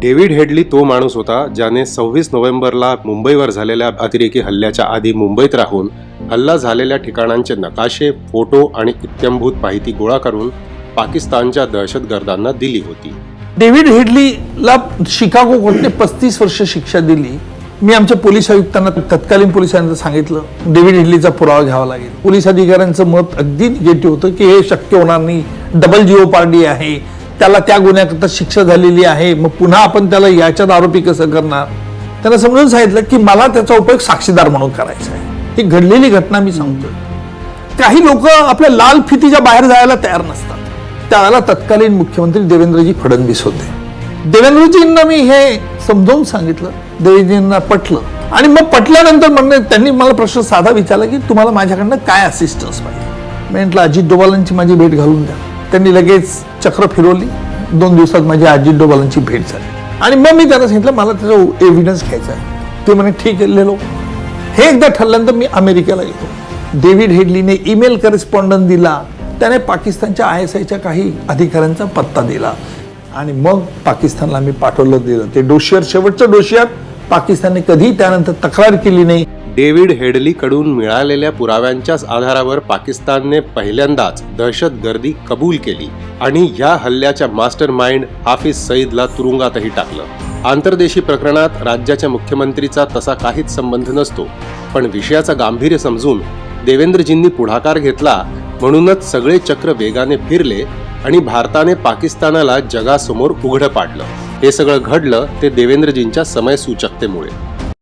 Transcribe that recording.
David Headley तो माणूस होता ज्याने सव्वीस नोव्हेंबरला मुंबईवर झालेल्या अतिरेकी हल्ल्याच्या आधी मुंबईत राहून हल्ला झालेल्या ठिकाणांचे नकाशे फोटो आणि इत्यंभूत माहिती गोळा करून पाकिस्तानच्या दहशतगर्दांना दिली होती. डेव्हिड हेडलीला शिकागो कोर्टने पस्तीस वर्ष शिक्षा दिली. मी आमच्या पोलीस आयुक्तांना तत्कालीन पोलिसांना सांगितलं डेव्हिड हेडलीचा पुरावा घ्यावा लागेल. पोलीस अधिकाऱ्यांचं मत अगदी निगेटिव्ह होतं की हे शक्य होणार नाही. डबल जिओ पार्टी आहे. त्याला त्या गुन्ह्याकरता शिक्षा झालेली आहे. मग पुन्हा आपण त्याला याच्यात आरोपी कसं करणार? त्यांना समजून सांगितलं की मला त्याचा उपयोग साक्षीदार म्हणून करायचा आहे. ही घडलेली घटना मी सांगतोय. काही लोक आपल्या लाल फितीच्या बाहेर जायला तयार नसतात. त्याला तत्कालीन मुख्यमंत्री देवेंद्रजी फडणवीस होते. देवेंद्रजींना मी हे समजावून सांगितलं. देवेंद्रजींना पटलं. आणि मग पटल्यानंतर म्हणणे त्यांनी मला प्रश्न साधा विचारला की तुम्हाला माझ्याकडनं काय असिस्टन्स पाहिजे? मी म्हटलं अजित डोभालांची माझी भेट घालून द्या. त्यांनी लगेच चक्र फिरवली. दोन दिवसात माझी अजित डोबालांची भेट झाली. आणि मग मी त्यांना सांगितलं मला त्याचा एव्हिडन्स घ्यायचा आहे. ते म्हणे ठीक आहे लेलो हे एकदा ठरल्यानंतर मी अमेरिकेला गेलो. डेव्हिड हेडलीने ईमेल करस्पॉन्डंट दिला. त्याने पाकिस्तानच्या आय एस आयच्या काही अधिकाऱ्यांचा पत्ता दिला. आणि मग पाकिस्तानला मी पाठवलं दिलं. ते डोशियर शेवटचं डोशियर पाकिस्तानने कधी त्यानंतर तक्रार केली नाही. डेव्हिड हेडलीकडून मिळालेल्या पुराव्यांच्याच आधारावर पाकिस्तानने पहिल्यांदाच दहशतगर्दी कबूल केली आणि या हल्ल्याच्या मास्टर माइंड हाफिज सईदला तुरुंगातही टाकलं. आंतरदेशी प्रकरणात राज्याच्या मुख्यमंत्रीचा तसा काहीच संबंध नसतो पण विषयाचा गांभीर्य समजून देवेंद्रजींनी पुढाकार घेतला म्हणूनच सगळे चक्र वेगाने फिरले आणि भारताने पाकिस्तानाला जगासमोर उघडं पाडलं. हे सगळं घडलं ते देवेंद्रजींच्या समयसूचकतेमुळे.